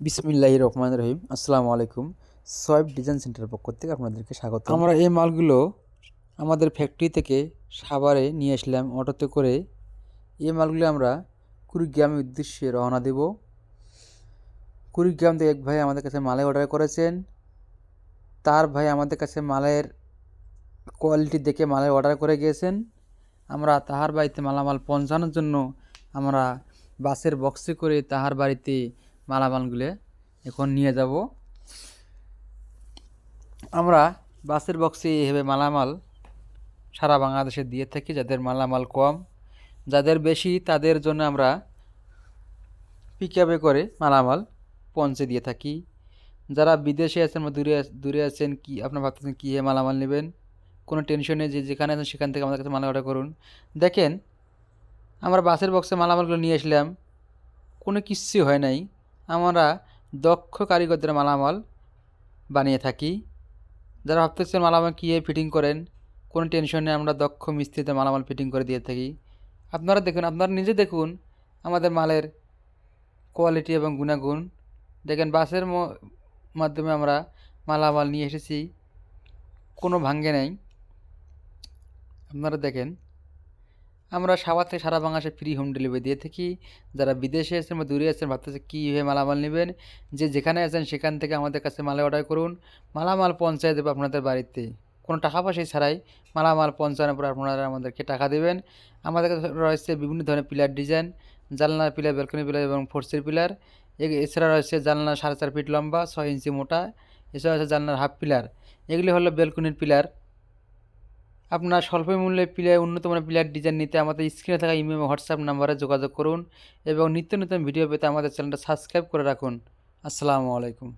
বিসমিল্লাহ রহমান রহিম। আসসালামু আলাইকুম। সোয়েব ডিজাইন সেন্টারের পক্ষ থেকে আপনাদেরকে স্বাগত। আমরা এই মালগুলো আমাদের ফ্যাক্টরি থেকে সাভারে নিয়ে আসলাম, অটোতে করে। এই মালগুলো আমরা কুড়িগ্রামের উদ্দেশ্যে রওনা দেব। কুড়িগ্রাম থেকে এক ভাই আমাদের কাছে মালের অর্ডার করেছেন। তার ভাই আমাদের কাছে মালের কোয়ালিটি দেখে মালের অর্ডার করে গিয়েছেন। আমরা তাহার বাড়িতে মালামাল পৌঁছানোর জন্য আমরা বাসের বক্সে করে তাহার বাড়িতে মালামালগুলো এখন নিয়ে যাব। আমরা বাসের বক্সে এভাবে মালামাল সারা বাংলাদেশে দিয়ে থাকি, যাদের মালামাল কম, যাদের বেশি, তাদের জন্য আমরা পিক আপে করে মালামাল পৌঁছে দিয়ে থাকি। যারা বিদেশে আছেন বা দূরে দূরে আছেন, কি আপনার ভাবতেছেন কী মালামাল নেবেন? কোনো টেনশন যে যেখানে আছেন সেখান থেকে আমাদের কাছে মাল অর্ডার করুন। দেখেন, আমরা বাসের বক্সে মালামালগুলো নিয়ে আসলাম, কোনো কিচ্ছু হয় নাই। আমরা দক্ষ কারিগরদের মালামাল বানিয়ে থাকি। যারা ভাবতেছেন মালামাল কীভাবে ফিটিং করেন, কোনো টেনশন নেই, আমরা দক্ষ মিস্ত্রিতে মালামাল ফিটিং করে দিয়ে থাকি। আপনারা দেখুন, আপনারা নিজে দেখুন আমাদের মালের কোয়ালিটি এবং গুণাগুণ। দেখেন, বাসের মাধ্যমে আমরা মালামাল নিয়ে এসেছি, কোনো ভাঙ্গে নেই। আপনারা দেখেন আমরা সাবার থেকে সারা বাংলাদেশে ফ্রি হোম ডেলিভারি দিয়ে থাকি। যারা বিদেশে আছেন বা দূরে আছেন, ভাবতেছে কীভাবে মালামাল নেবেন? যে যেখানে আছেন, সেখান থেকে আমাদের কাছে মালে অর্ডার করুন। মালামাল পৌঁছায় দেবো আপনাদের বাড়িতে। কোনো টাকা পয়সা ছাড়াই মালামাল পৌঁছানোর পর আপনারা আমাদেরকে টাকা দেবেন। আমাদের কাছে রয়েছে বিভিন্ন ধরনের পিলার ডিজাইন জানলা পিলার ব্যালকনি পিলার এবং ফোর্সের পিলার এছাড়া রয়েছে জানলা সাড়ে চার ফিট লম্বা, ছয় ইঞ্চি মোটা, এছাড়া রয়েছে জানলার হাফ পিলার এগুলি হলো ব্যালকনির পিলার আপনার স্বল্প মূল্যে প্লেয়ার উন্নত মানের প্লেয়ার ডিজাইন নিতে আমাদের স্ক্রিনে থাকা ইমেল হোয়াটসঅ্যাপ নাম্বারে যোগাযোগ করুন এবং নিত্য নতুন ভিডিও পেতে আমাদের চ্যানেলটা সাবস্ক্রাইব করে রাখুন। আসসালামু আলাইকুম।